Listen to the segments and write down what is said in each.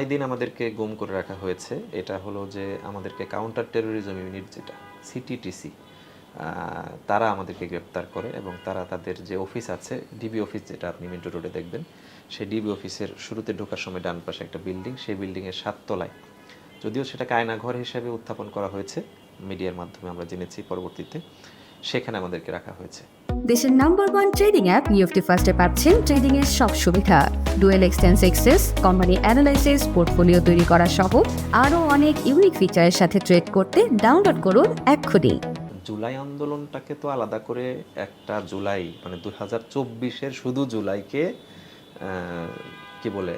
নয় দিন আমাদেরকে গুম করে রাখা হয়েছে। এটা হলো যে আমাদেরকে কাউন্টার টেরোরিজম ইউনিট যেটা সিটিটিসি তারা আমাদেরকে গ্রেপ্তার করে এবং তারা তাদের যে অফিস আছে ডিবি অফিস যেটা আপনি মিন্টো রোডে দেখবেন, সেই ডিবি অফিসের শুরুতে ঢোকার সময় ডান পাশে একটা বিল্ডিং সেই বিল্ডিংয়ের সাততলায় যদিও সেটাকে আয়নাঘর হিসেবে উত্থাপন করা হয়েছে, মিডিয়ার মাধ্যমে আমরা জেনেছি পরবর্তীতে। সেখানে আমাদেরকে রাখা হয়েছে। দেশের নাম্বার ওয়ান ট্রেডিং অ্যাপ নিউফটি ফার্স্টে পাচ্ছেন ট্রেডিং এর সব সুবিধা। ডুয়েল এক্সটেন্স এক্সেস কোম্পানি অ্যানালাইসিস পোর্টফোলিও তৈরি করা সহ আরও অনেক ইউনিক ফিচারের সাথে ট্রেড করতে ডাউনলোড করুন এক্ষুনি। জুলাই আন্দোলনটাকে তো আলাদা করে একটা জুলাই মানে দুই হাজার চব্বিশের শুধু জুলাইকে কি বলে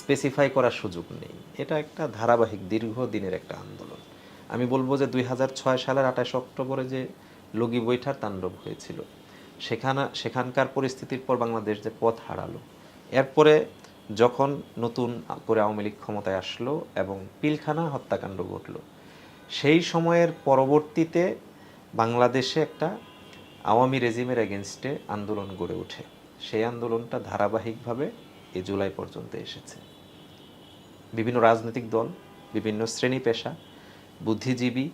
স্পেসিফাই করার সুযোগ নেই। এটা একটা ধারাবাহিক দীর্ঘ দিনের একটা আন্দোলন। আমি বলব যে দুই হাজার ছয় সালের আঠাশ অক্টোবরে যে লগি বৈঠার তাণ্ডব হয়েছিল। সেখানে সেখানকার পরিস্থিতির পর বাংলাদেশ যে পথ হারালো। এরপরে যখন নতুন করে আওয়ামী লীগ ক্ষমতায় আসলো এবং পিলখানা হত্যাকাণ্ড ঘটলো, সেই সময়ের পরবর্তীতে বাংলাদেশে একটা আওয়ামী রেজিমের এগেনস্টে আন্দোলন গড়ে ওঠে। সেই আন্দোলনটা ধারাবাহিকভাবে এ জুলাই পর্যন্ত এসেছে। বিভিন্ন রাজনৈতিক দল, বিভিন্ন শ্রেণি পেশা, বুদ্ধিজীবী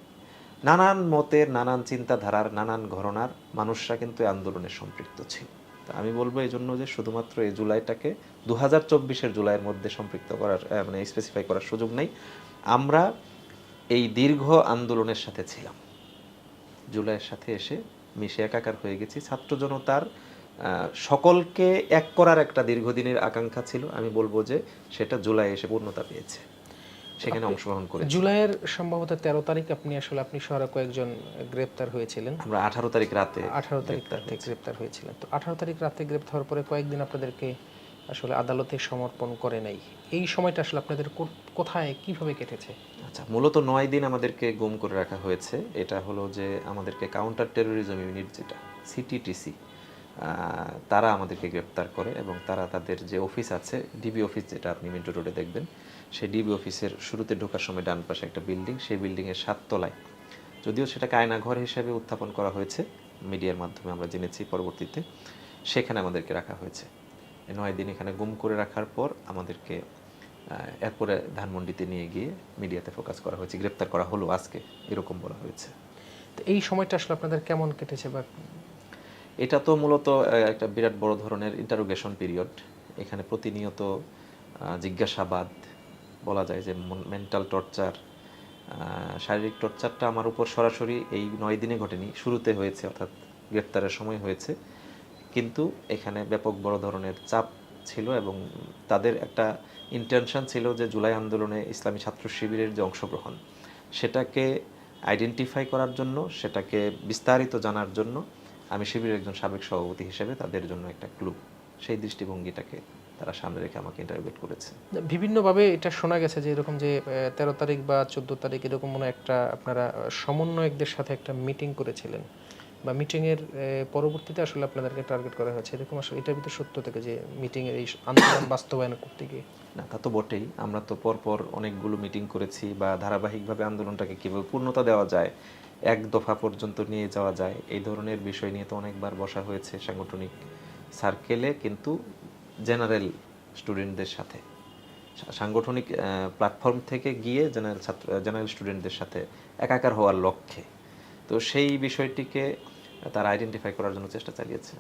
নানান মতের, নানান চিন্তাধারার, নানান ঘরনার মানুষরা কিন্তু এই আন্দোলনে সম্পৃক্ত ছিল। তা আমি বলব এই জন্য যে শুধুমাত্র এই জুলাইটাকে দু হাজার চব্বিশের জুলাইয়ের মধ্যে সম্পৃক্ত করার মানে স্পেসিফাই করার সুযোগ নেই। আমরা এই দীর্ঘ আন্দোলনের সাথে ছিলাম। জুলাইয়ের সাথে এসে মিশে একাকার হয়ে গেছি। ছাত্র জনতার সকলকে এক করার একটা দীর্ঘদিনের আকাঙ্ক্ষা ছিল। আমি বলব যে সেটা জুলাই এসে পূর্ণতা পেয়েছে। সেখানে অংশগ্রহণ করে জুলাইয়ের সম্ভবত তেরো তারিখ আপনি আসলে আপনি সহ কয়েকজন গ্রেপ্তার হয়েছিলেন। আমরা আঠারো তারিখ রাতে আঠারো তারিখ রাতে গ্রেপ্তার হয়েছিলেন। তো আঠারো তারিখ রাতে গ্রেপ্তার হওয়ার পরে কয়েকদিন আপনাদেরকে আসলে আদালতে সমর্পণ করে নাই। এই সময়টা আসলে আপনাদের কোথায় কীভাবে কেটেছে? আচ্ছা মূলত নয় দিন আমাদেরকে গুম করে রাখা হয়েছে। এটা হলো যে আমাদেরকে কাউন্টার টেরোরিজম ইউনিট যেটা সিটিটিসি তারা আমাদেরকে গ্রেপ্তার করে এবং তারা তাদের যে অফিস আছে ডিবি অফিস যেটা আপনি মিন্টো রোডে দেখবেন, সেই ডিবি অফিসের শুরুতে ঢোকার সময় ডান পাশে একটা বিল্ডিং, সেই বিল্ডিংয়ের সাততলায় যদিও সেটাকে আয়নাঘর হিসেবে উত্থাপন করা হয়েছে, মিডিয়ার মাধ্যমে আমরা জেনেছি পরবর্তীতে, সেখানে আমাদেরকে রাখা হয়েছে। নয় দিন এখানে গুম করে রাখার পর আমাদেরকে এরপরে ধানমন্ডিতে নিয়ে গিয়ে মিডিয়াতে ফোকাস করা হয়েছে, গ্রেপ্তার করা হলো আজকে, এরকম বলা হয়েছে। তো এই সময়টা আসলে আপনাদের কেমন কেটেছে বা এটা তো মূলত একটা বিরাট বড় ধরনের ইন্টারোগেশন পিরিয়ড এখানে প্রতিনিয়ত জিজ্ঞাসাবাদ বলা যায় যে মেন্টাল টর্চার শারীরিক টর্চারটা আমার উপর সরাসরি এই নয় দিনে ঘটেনি। শুরুতে হয়েছে, অর্থাৎ গ্রেপ্তারের সময় হয়েছে। কিন্তু এখানে ব্যাপক বড় ধরনের চাপ ছিল এবং তাদের একটা ইন্টেনশন ছিল যে, জুলাই আন্দোলনে ইসলামী ছাত্র শিবিরের যে অংশগ্রহণ, সেটাকে আইডেন্টিফাই করার জন্য, সেটাকে বিস্তারিত জানার জন্য আমি শিবিরের একজন সাবেক সভাপতি হিসেবে তাদের জন্য একটা ক্লু সেই দৃষ্টিভঙ্গিটাকে তারা সামনে রেখে আমাকে ইন্টারভিউ করেছে। বিভিন্নভাবে এটা শোনা গেছে যে এরকম যে তেরো তারিখ বা চোদ্দ তারিখ এরকম মনে একটা আপনারা সমন্বয়কদের সাথে একটা মিটিং করেছিলেন বা মিটিংয়ের পরবর্তীতে আসলে আপনাদেরকে টার্গেট করা হয়েছে। এরকম আসলে এটার ভিতরে সত্য থেকে যে মিটিংয়ের এই আন্দোলন বাস্তবায়ন করতে গিয়ে। না তা তো বটেই। আমরা তো পরপর অনেকগুলো মিটিং করেছি বা ধারাবাহিকভাবে আন্দোলনটাকে কীভাবে পূর্ণতা দেওয়া যায় এক দফা পর্যন্ত নিয়ে যাওয়া যায়। এই ধরনের বিষয় নিয়ে তো অনেকবার বসা হয়েছে সাংগঠনিক সার্কেলে কিন্তু জেনারেল স্টুডেন্টদের সাথে। সাংগঠনিক প্ল্যাটফর্ম থেকে গিয়ে জেনারেল ছাত্র জেনারেল স্টুডেন্টদের সাথে একাকার হওয়ার লক্ষ্যে। তো সেই বিষয়টিকে তারা আইডেন্টিফাই করার জন্য চেষ্টা চালিয়েছে।